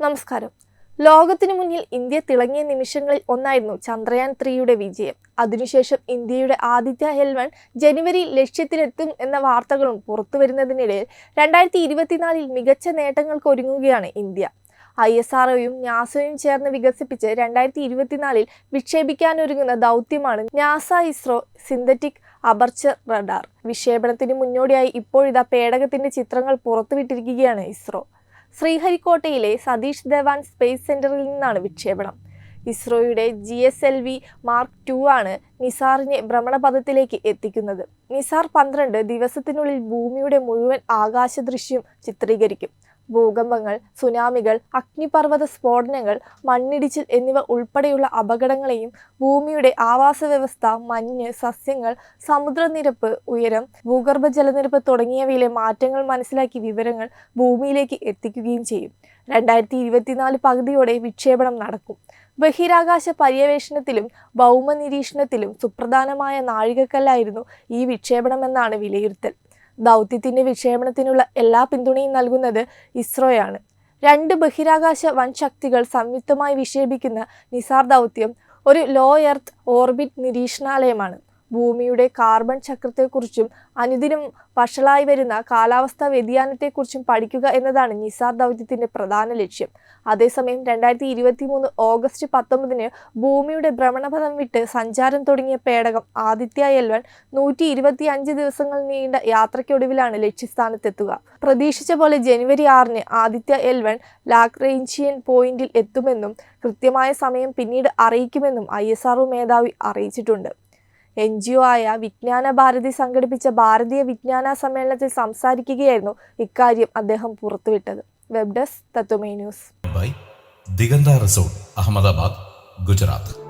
നമസ്കാരം. ലോകത്തിനു മുന്നിൽ ഇന്ത്യ തിളങ്ങിയ നിമിഷങ്ങളിൽ ഒന്നായിരുന്നു ചന്ദ്രയാൻ ത്രീയുടെ വിജയം. അതിനുശേഷം ഇന്ത്യയുടെ ആദിത്യ ഹെൽവൺ ജനുവരി ലക്ഷ്യത്തിലെത്തും എന്ന വാർത്തകളും പുറത്തു വരുന്നതിനിടയിൽ രണ്ടായിരത്തി ഇരുപത്തിനാലിൽ മികച്ച നേട്ടങ്ങൾക്ക് ഒരുങ്ങുകയാണ് ഇന്ത്യ. ഐ എസ് ആർഒയും നാസയും ചേർന്ന് വികസിപ്പിച്ച് രണ്ടായിരത്തി ഇരുപത്തിനാലിൽ വിക്ഷേപിക്കാനൊരുങ്ങുന്ന ദൗത്യമാണ് NASA ISRO synthetic aperture radar. വിക്ഷേപണത്തിന് മുന്നോടിയായി ഇപ്പോഴിതാ പേടകത്തിന്റെ ചിത്രങ്ങൾ പുറത്തുവിട്ടിരിക്കുകയാണ് ഇസ്രോ. ശ്രീഹരിക്കോട്ടയിലെ സതീഷ് ധവാൻ സ്പേസ് സെന്ററിൽ നിന്നാണ് വിക്ഷേപണം. ഇസ്രോയുടെ G S L V mark two ആണ് നിസാറിനെ ഭ്രമണപഥത്തിലേക്ക് എത്തിക്കുന്നത്. നിസാർ പന്ത്രണ്ട് ദിവസത്തിനുള്ളിൽ ഭൂമിയുടെ മുഴുവൻ ആകാശദൃശ്യം ചിത്രീകരിക്കും. ഭൂകമ്പങ്ങൾ സുനാമികൾ അഗ്നിപർവത സ്ഫോടനങ്ങൾ മണ്ണിടിച്ചിൽ എന്നിവ ഉൾപ്പെടെയുള്ള അപകടങ്ങളെയും ഭൂമിയുടെ ആവാസ വ്യവസ്ഥ മഞ്ഞ് സസ്യങ്ങൾ സമുദ്രനിരപ്പ് ഉയരം ഭൂഗർഭ ജലനിരപ്പ് തുടങ്ങിയവയിലെ മാറ്റങ്ങൾ മനസ്സിലാക്കി വിവരങ്ങൾ ഭൂമിയിലേക്ക് എത്തിക്കുകയും ചെയ്യും. രണ്ടായിരത്തി ഇരുപത്തിനാല് പകുതിയോടെ വിക്ഷേപണം നടക്കും. ബഹിരാകാശ പര്യവേഷണത്തിലും ഭൗമ നിരീക്ഷണത്തിലും സുപ്രധാനമായ നാഴികക്കല്ലായിരുന്നു ഈ വിക്ഷേപണമെന്നാണ് വിലയിരുത്തൽ. ദൗത്യത്തിന്റെ വിക്ഷേപണത്തിനുള്ള എല്ലാ പിന്തുണയും നൽകുന്നത് ഇസ്രോയാണ്. രണ്ട് ബഹിരാകാശ വൻ ശക്തികൾ സംയുക്തമായി വിക്ഷേപിക്കുന്ന നിസാർ ദൗത്യം ഒരു ലോ എർത്ത് ഓർബിറ്റ് നിരീക്ഷണാലയമാണ്. ഭൂമിയുടെ കാർബൺ ചക്രത്തെക്കുറിച്ചും അനുദിനം വഷളായി വരുന്ന കാലാവസ്ഥാ വ്യതിയാനത്തെക്കുറിച്ചും പഠിക്കുക എന്നതാണ് നിസാർ ദൗത്യത്തിന്റെ പ്രധാന ലക്ഷ്യം. അതേസമയം രണ്ടായിരത്തി ഇരുപത്തി മൂന്ന് ഓഗസ്റ്റ് പത്തൊമ്പതിന് ഭൂമിയുടെ ഭ്രമണപഥം വിട്ട് സഞ്ചാരം തുടങ്ങിയ പേടകം ആദിത്യ എൽവൻ നൂറ്റി ഇരുപത്തി അഞ്ച് ദിവസങ്ങൾ നീണ്ട യാത്രയ്ക്കൊടുവിലാണ് ലക്ഷ്യസ്ഥാനത്തെത്തുക. പ്രതീക്ഷിച്ച പോലെ ജനുവരി ആറിന് ആദിത്യ എൽവൻ ലാക്രേഞ്ചിയൻ പോയിന്റിൽ എത്തുമെന്നും കൃത്യമായ സമയം പിന്നീട് അറിയിക്കുമെന്നും ഐ എസ് മേധാവി അറിയിച്ചിട്ടുണ്ട്. എൻ ജി ഒ ആയ വിജ്ഞാന ഭാരതി സംഘടിപ്പിച്ച ഭാരതീയ വിജ്ഞാന സമ്മേളനത്തിൽ സംസാരിക്കുകയായിരുന്നു ഇക്കാര്യം അദ്ദേഹം പുറത്തുവിട്ടത്. Web desk Tatwamayi news. Diganta resort Ahmedabad Gujarat.